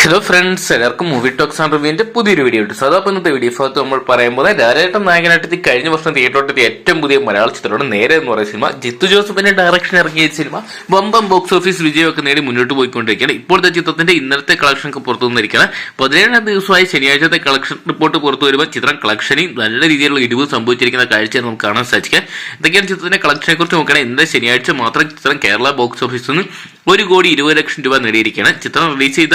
Hello friends എല്ലാവർക്കും movie talks and റിവ്യൂവിന്റെ പുതിയൊരു വീഡിയോ ഉണ്ട് സോ അപ്പോൾ ഇന്നത്തെ വീഡിയോ ഭാഗത്ത് നമ്മൾ പറയുമ്പോൾ ഡയറക്ടർ നായകനായിട്ട് കഴിഞ്ഞ വർഷം തിയേറ്ററിലെത്തിയ ഏറ്റവും പുതിയ മലയാള ചിത്രമാണ് നേരെ എന്ന് പറയുന്ന സിനിമ ജിത്തു ജോസഫിന്റെ ഡയറക്ഷൻ ഇറങ്ങിയ സിനിമ ബമ്പം ബോക്സ് ഓഫീസ് വിജയമൊക്കെ നേടി മുന്നോട്ട് പോയിക്കൊണ്ടിരിക്കുകയാണ്. ഇപ്പോഴത്തെ ചിത്രത്തിന്റെ ഇന്നലത്തെ കളക്ഷൻ ഒക്കെ പുറത്തു വന്നിരിക്കുകയാണ്. പതിനേഴാം ദിവസമായി ശനിയാഴ്ചത്തെ കളക്ഷൻ റിപ്പോർട്ട് പുറത്തു വരുമ്പോൾ ചിത്രം കളക്ഷനിൽ നല്ല രീതിയിലുള്ള ഇടിവ് സംഭവിച്ചിരിക്കുന്ന കാഴ്ചയാണ് നമുക്ക് കാണാൻ സാധിക്കുക. ഇതൊക്കെയാണ് ചിത്രത്തിന്റെ കളക്ഷനെ കുറിച്ച് നോക്കുകയാണെങ്കിൽ ഇന്നലെ ശനിയാഴ്ച മാത്രം ചിത്രം കേരള ബോക്സ് ഓഫീസിൽ നിന്ന് ഒരു കോടി ഇരുപത് ലക്ഷം രൂപ നേടിയിരിക്കുകയാണ്. ചിത്രം റിലീസ് ചെയ്ത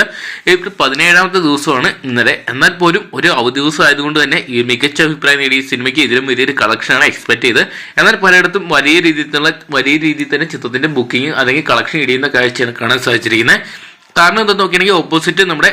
ഏപ്രിൽ പതിനേഴാമത്തെ ദിവസമാണ് ഇന്നലെ. എന്നാൽ പോലും ഒരു അവധി ദിവസം ആയതുകൊണ്ട് തന്നെ ഈ മികച്ച അഭിപ്രായം നേടിയ സിനിമയ്ക്ക് ഇതിലും വലിയൊരു കളക്ഷനാണ് എക്സ്പെക്ട് ചെയ്ത് എന്നാൽ പലയിടത്തും വലിയ രീതിയിലുള്ള വലിയ രീതിയിൽ തന്നെ ചിത്രത്തിന്റെ ബുക്കിംഗ് അല്ലെങ്കിൽ കളക്ഷൻ ഇടിയുന്ന കാഴ്ചയാണ് കാണാൻ സാധിച്ചിരിക്കുന്നത്. കാരണം എന്താ നോക്കുകയാണെങ്കിൽ ഓപ്പോസിറ്റ് നമ്മുടെ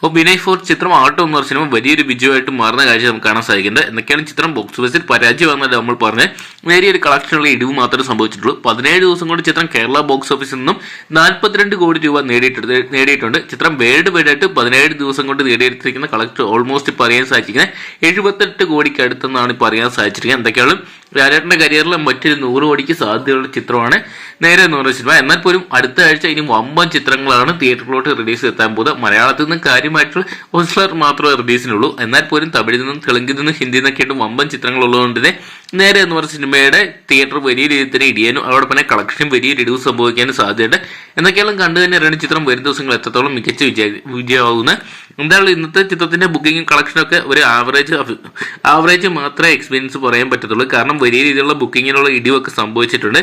അപ്പോൾ വിനയ് ഫോർ ചിത്രം ആട്ടോ എന്ന് പറഞ്ഞ സിനിമ വലിയൊരു വിജയമായിട്ട് മാറുന്ന കാഴ്ച നമുക്ക് കാണാൻ സാധിക്കുന്നത് എന്നൊക്കെയാണ് ചിത്രം ബോക്സ് ഓഫീസിൽ പരാജയമാണെന്നല്ല നമ്മൾ പറഞ്ഞത്. നേരിയൊരു കളക്ഷനുള്ള ഇടിവ് മാത്രമേ സംഭവിച്ചിട്ടുള്ളൂ. പതിനേഴ് ദിവസം കൊണ്ട് ചിത്രം കേരള ബോക്സ് ഓഫീസിൽ നിന്നും നാൽപ്പത്തിരണ്ട് കോടി രൂപ നേടിയിട്ടുണ്ട്. നേടിയിട്ടുണ്ട്. ചിത്രം വേൾഡ് വൈഡ് ആയിട്ട് പതിനേഴ് ദിവസം കൊണ്ട് നേടിയെടുത്തിരിക്കുന്ന കളക്ടർ ഓൾമോസ്റ്റ് പറയാൻ സാധിക്കുന്നത് എഴുപത്തെട്ട് കോടിക്ക് അടുത്തെന്നാണ് ഇപ്പോൾ അറിയാൻ സാധിച്ചിരിക്കുന്നത്. എന്തൊക്കെയാണ് രാജേട്ടന്റെ കരിയറിലെ മറ്റൊരു നൂറ് കോടിക്ക് സാധ്യതയുള്ള ചിത്രമാണ് നേരെ പറയുന്ന സിനിമ. എന്നാൽ പോലും അടുത്ത ആഴ്ച ഇനി വമ്പൻ ചിത്രങ്ങളാണ് തിയേറ്ററിലോട്ട് റിലീസ് എത്താൻ പോകുന്നത്. മലയാളത്തിൽ നിന്ന് കാര്യമായിട്ടുള്ള ഒസ്ലർ മാത്രമേ റിലീസിനുള്ളൂ. എന്നാൽ പോലും തമിഴിൽ നിന്നും തെലുങ്കിൽ നിന്നും ഹിന്ദിയിൽ നിന്നൊക്കെ ആയിട്ട് ചിത്രങ്ങൾ ഉള്ളതുകൊണ്ട് തന്നെ നേരെ എന്ന് പറഞ്ഞ സിനിമയുടെ തിയേറ്റർ വലിയ രീതിയിൽ തന്നെ ഇടിയാനും അതോടൊപ്പം തന്നെ കളക്ഷൻ വലിയ റിഡ്യൂസ് സംഭവിക്കാനും സാധ്യതയുണ്ട്. എന്നൊക്കെയാണ് കണ്ടു തന്നെ രണ്ട് ചിത്രം വരും ദിവസങ്ങൾ എത്രത്തോളം മികച്ച വിജയ വിജയമാകുന്നത് എന്തായാലും ഇന്നത്തെ ചിത്രത്തിന്റെ ബുക്കിംഗും കളക്ഷനും ഒക്കെ ഒരു ആവറേജ് ആവറേജ് മാത്രമേ എക്സ്പീരിയൻസ് പറയാൻ പറ്റത്തുള്ളൂ. കാരണം വലിയ രീതിയിലുള്ള ബുക്കിങ്ങിനുള്ള ഇടിവൊക്കെ സംഭവിച്ചിട്ടുണ്ട്.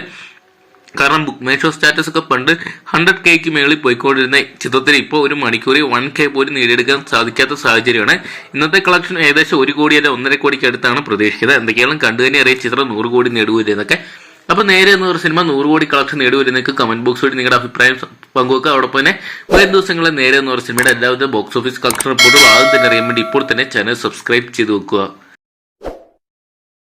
കാരണം ബുക്ക് മൈ ഷോ സ്റ്റാറ്റസ് ഒക്കെ പണ്ട് ഹൺഡ്രഡ് കെക്ക് മേളിൽ പോയിക്കൊണ്ടിരുന്ന ചിത്രത്തിന് ഇപ്പോൾ ഒരു മണിക്കൂറിൽ വൺ കെ പോലും നേടിയെടുക്കാൻ സാധിക്കാത്ത സാഹചര്യമാണ്. ഇന്നത്തെ കളക്ഷൻ ഏകദേശം ഒരു കോടി അല്ല ഒന്നര കോടിക്ക് അടുത്താണ് പ്രതീക്ഷിക്കുന്നത്. എന്തൊക്കെയാണ് കണ്ടു തന്നെ അറിയാം ചിത്രം നൂറ് കോടി നേടുവരുന്നൊക്കെ അപ്പൊ നേരെ എന്ന് പറഞ്ഞ സിനിമ നൂറ് കോടി കളക്ഷൻ നേടുവരുന്നൊക്കെ കമന്റ് ബോക്സ് വഴി നിങ്ങളുടെ അഭിപ്രായം പങ്കുവെക്കുക. അതോടൊപ്പം തന്നെ വരും ദിവസങ്ങളിൽ നേരെ എന്ന് പറഞ്ഞ സിനിമയുടെ എല്ലാവിധ ബോക്സ് ഓഫീസ് കളക്ഷൻ റിപ്പോർട്ടുകൾ ആദ്യം തന്നെ അറിയാൻ വേണ്ടി ഇപ്പോൾ തന്നെ ചാനൽ സബ്സ്ക്രൈബ് ചെയ്ത് വെക്കുക.